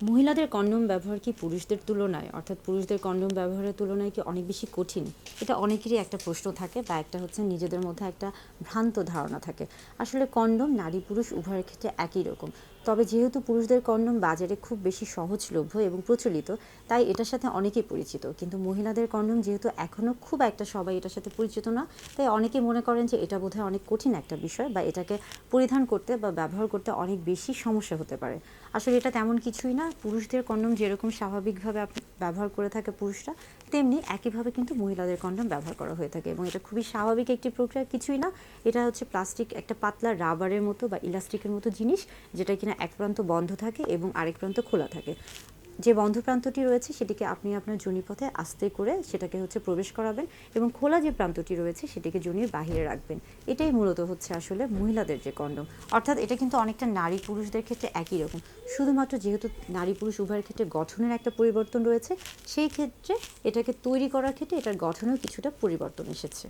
মহিলাদের কন্ডোম ব্যবহার কি পুরুষদের তুলনায়, অর্থাৎ পুরুষদের কন্ডোম ব্যবহারের তুলনায় কি অনেক বেশি কঠিন? এটা অনেকেরই একটা প্রশ্ন থাকে বা একটা হচ্ছে নিজেদের মধ্যে একটা ভ্রান্ত ধারণা থাকে। আসলে কন্ডোম নারী পুরুষ উভয়ের ক্ষেত্রে একই রকম। তবে যেহেতু পুরুষদের কন্ডোম বাজারে খুব বেশি সহজলভ্য এবং প্রচলিত, তাই এটার সাথে অনেকেই পরিচিত। কিন্তু মহিলাদের কন্ডোম যেহেতু এখনও খুব একটা সবাই এটার সাথে পরিচিত না, তাই অনেকে মনে করেন যে এটা বোধহয় অনেক কঠিন একটা বিষয় বা এটাকে পরিধান করতে বা ব্যবহার করতে অনেক বেশি সমস্যা হতে পারে। আসলে এটা তেমন কিছুই না পুরুষদের কন্ডম যেরকম স্বাভাবিকভাবে ব্যবহার করে থাকে পুরুষরা, তেমনি একইভাবে কিন্তু মহিলাদের কন্ডম ব্যবহার করা হয়ে থাকে এবং এটা খুবই স্বাভাবিক একটি প্রক্রিয়া, কিছুই না। এটা হচ্ছে প্লাস্টিক, একটা পাতলা রাবারের মতো বা ইলাস্টিকের মতো জিনিস যেটা কিনা এক প্রান্ত বন্ধ থাকে এবং আরেক প্রান্ত খোলা থাকে। যে বন্ধ প্রান্তটি রয়েছে সেটিকে আপনি আপনার জনিপথে আস্তে করে সেটাকে হচ্ছে প্রবেশ করাবেন এবং খোলা যে প্রান্তটি রয়েছে সেটিকে জনির বাহিরে রাখবেন। এটাই মূলত হচ্ছে আসলে মহিলাদের যে কন্ডম। অর্থাৎ এটা কিন্তু অনেকটা নারী পুরুষদের ক্ষেত্রে একই রকম। শুধুমাত্র যেহেতু নারী পুরুষ উভয়ের ক্ষেত্রে গঠনের একটা পরিবর্তন রয়েছে, সেই ক্ষেত্রে এটাকে তৈরি করার ক্ষেত্রে এটার গঠনেও কিছুটা পরিবর্তন এসেছে।